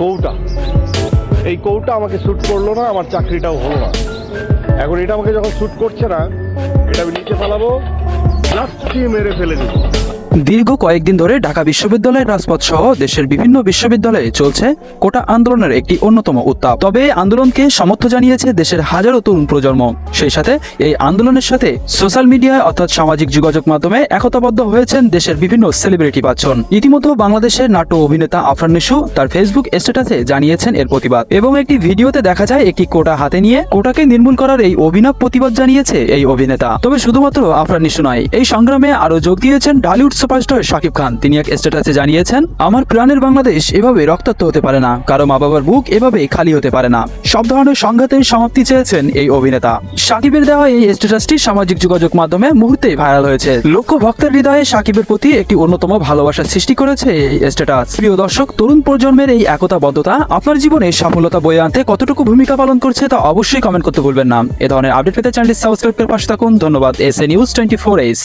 কৌটা। এই কৌটা আমাকে শ্যুট করল না, আমার চাকরিটাও হলো না। এখন এটা আমাকে যখন শ্যুট করছে না, এটা আমি নিচে ফালাবো লাস্টিয়ে মেরে ফেলে দেবো? দীর্ঘ কয়েকদিন ধরে ঢাকা বিশ্ববিদ্যালয়ের রাজপথ সহ দেশের বিভিন্ন বিশ্ববিদ্যালয়ে চলছে কোটা আন্দোলনের একটি অন্যতম উত্তাপ। তবে আন্দোলনকে সমর্থ জানিয়েছে দেশের হাজারো তরুণ প্রজন্ম। সেই সাথে এই আন্দোলনের সাথে সোশ্যাল মিডিয়ায় অর্থাৎ সামাজিক যোগাযোগ মাধ্যমে একতাবদ্ধ হয়েছেন দেশের বিভিন্ন সেলিব্রিটি পাচ্ছেন ইতিমধ্যে বাংলাদেশের নাট্য অভিনেতা আফরান নিশু তার ফেসবুক স্ট্যাটাসে জানিয়েছেন এর প্রতিবাদ। এবং একটি ভিডিওতে দেখা যায় একটি কোটা হাতে নিয়ে কোটাকে নির্মূল করার এই অভিনব প্রতিবাদ জানিয়েছে এই অভিনেতা। তবে শুধুমাত্র আফরান নিশু নয়, এই সংগ্রামে আরও যোগ দিয়েছেন ঢালিউড সুপারস্টার শাকিব খান। তিনি এক স্ট্যাটাসে জানিয়েছেন, আমার প্রাণের বাংলাদেশ এভাবে রক্তাক্ত হতে পারে না, কারও মা বাবার বুক এভাবে খালি হতে পারে না। সব ধরনের সংঘাতের সমাপ্তি চেয়েছেন এই অভিনেতা। শাকিবের দেওয়া এই স্ট্যাটাসটি সামাজিক যোগাযোগ মাধ্যমে মুহূর্তে ভাইরাল হয়েছে। লক্ষ ভক্তের হৃদয়ে শাকিবের প্রতি একটি অন্যতম ভালোবাসা সৃষ্টি করেছে এই স্ট্যাটাস। প্রিয় দর্শক, তরুণ প্রজন্মের এই একতাবদ্ধতা আপনার জীবনে সফলতা বয়ে আনতে কতটুকু ভূমিকা পালন করছে তা অবশ্যই কমেন্ট করতে ভুলবেন না। এ ধরনের আপডেট পেতে চ্যানেলটি সাবস্ক্রাইব করে পাশে থাকুন। ধন্যবাদ। S A news twenty four S